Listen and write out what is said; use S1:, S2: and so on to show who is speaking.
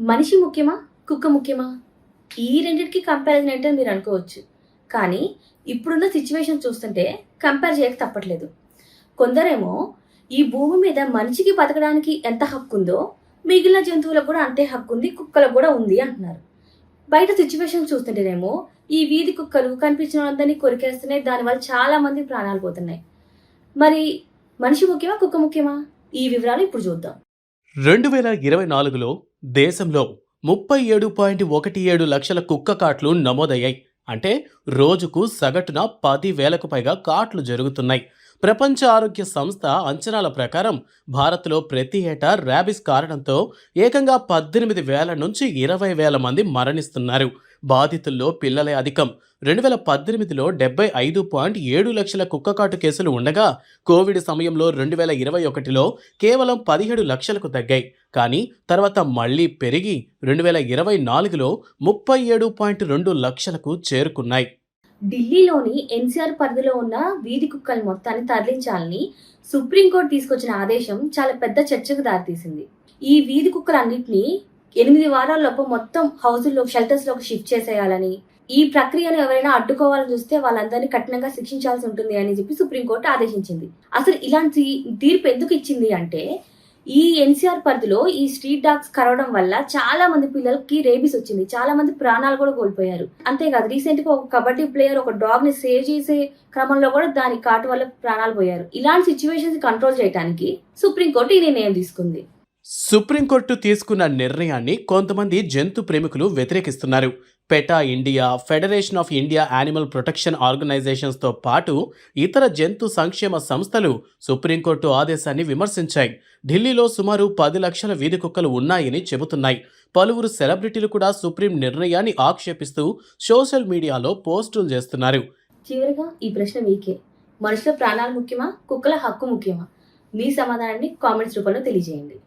S1: మనిషి ముఖ్యమా? కుక్క ముఖ్యమా? ఈ రెండింటికి కంపారిజన్ అంటే మీరు అనుకోవచ్చు. కానీ ఇప్పుడున్న సిచ్యువేషన్ చూస్తుంటే కంపేర్ చేయక తప్పట్లేదు. కొందరేమో ఈ భూమి మీద మనిషికి బతకడానికి ఎంత హక్కు ఉందో మిగిలిన జంతువులకు కూడా అంతే హక్కు ఉంది కుక్కలకు కూడా ఉంది అంటున్నారు. బయట సిచ్యువేషన్ చూస్తుంటేనేమో ఈ వీధి కుక్కలు కనిపించిన వాళ్ళందరినీ కొరికేస్తున్నాయి దానివల్ల చాలా మంది ప్రాణాలు పోతున్నాయి. మరి మనిషి ముఖ్యమా కుక్క ముఖ్యమా? ఈ వివరాలు ఇప్పుడు చూద్దాం.
S2: రెండు వేల ఇరవై నాలుగులో దేశంలో ముప్పై ఏడు పాయింట్ ఒకటి ఏడు లక్షల కుక్క కాట్లు నమోదయ్యాయి. అంటే రోజుకు సగటున పది వేలకు పైగా కాట్లు జరుగుతున్నాయి. ప్రపంచ ఆరోగ్య సంస్థ అంచనాల ప్రకారం భారత్లో ప్రతి ఏటా ర్యాబిస్ కారణంతో ఏకంగా పద్దెనిమిది వేల నుంచి ఇరవై వేల మంది మరణిస్తున్నారు. బాధితుల్లో పిల్లలే అధికం. రెండు వేల పద్దెనిమిదిలో డెబ్బై ఐదు పాయింట్ ఏడు లక్షల కుక్కకాటు కేసులు ఉండగా కోవిడ్ సమయంలో రెండు వేల ఇరవై ఒకటిలో కేవలం పదిహేడు లక్షలకు తగ్గాయి. కానీ తర్వాత మళ్ళీ పెరిగి రెండు వేల ఇరవై నాలుగులో ముప్పై ఏడు పాయింట్ రెండు లక్షలకు చేరుకున్నాయి.
S1: ఢిల్లీలోని ఎన్సీఆర్ పరిధిలో ఉన్న వీధి కుక్కల మొత్తాన్ని తరలించాలని సుప్రీంకోర్టు తీసుకొచ్చిన ఆదేశం చాలా పెద్ద చర్చకు దారితీసింది. ఈ వీధి కుక్కలన్నింటినీ ఎనిమిది వారాల్లోపు మొత్తం హౌజుల్లో షెల్టర్స్లోకి షిఫ్ట్ చేసేయాలని. ఈ ప్రక్రియను ఎవరైనా అడ్డుకోవాలని చూస్తే వాళ్ళందరినీ కఠినంగా శిక్షించాల్సి ఉంటుంది అని చెప్పి సుప్రీంకోర్టు ఆదేశించింది. అసలు ఇలాంటి తీర్పు ఎందుకు ఇచ్చింది అంటే ఈ ఎన్సీఆర్ పరిధిలో ఈ స్ట్రీట్ డాగ్స్ కరవడం వల్ల చాలా మంది పిల్లలకి రేబీస్ వచ్చింది. చాలా మంది ప్రాణాలు కూడా కోల్పోయారు. అంతేకాదు రీసెంట్గా ఒక కబడ్డీ ప్లేయర్ ఒక డాగ్ని సేవ్ చేసే క్రమంలో కూడా దాని కాటు వల్ల ప్రాణాలు పోయారు. ఇలాంటి సిచ్యువేషన్స్ కంట్రోల్ చేయడానికి సుప్రీంకోర్టు ఈ నిర్ణయం తీసుకుంది.
S2: సుప్రీంకోర్టు తీసుకున్న నిర్ణయాన్ని కొంతమంది జంతు ప్రేమికులు వ్యతిరేకిస్తున్నారు. PETA India federation of India animal protection ఆర్గనైజేషన్స్తో పాటు ఇతర జంతు సంక్షేమ సంస్థలు సుప్రీంకోర్టు ఆదేశాన్ని విమర్శించాయి. ఢిల్లీలో సుమారు పది లక్షల వీధి కుక్కలు ఉన్నాయని చెబుతున్నాయి. పలువురు సెలబ్రిటీలు కూడా సుప్రీం నిర్ణయాన్ని ఆక్షేపిస్తూ సోషల్ మీడియాలో పోస్టులు చేస్తున్నారు.
S1: చివరిగా ఈ ప్రశ్న మీకే. మనుషుల ప్రాణాలు ముఖ్యమా? కుక్కల హక్కు ముఖ్యమా? మీ సమాధానాన్ని కామెంట్స్ రూపంలో తెలియజేయండి.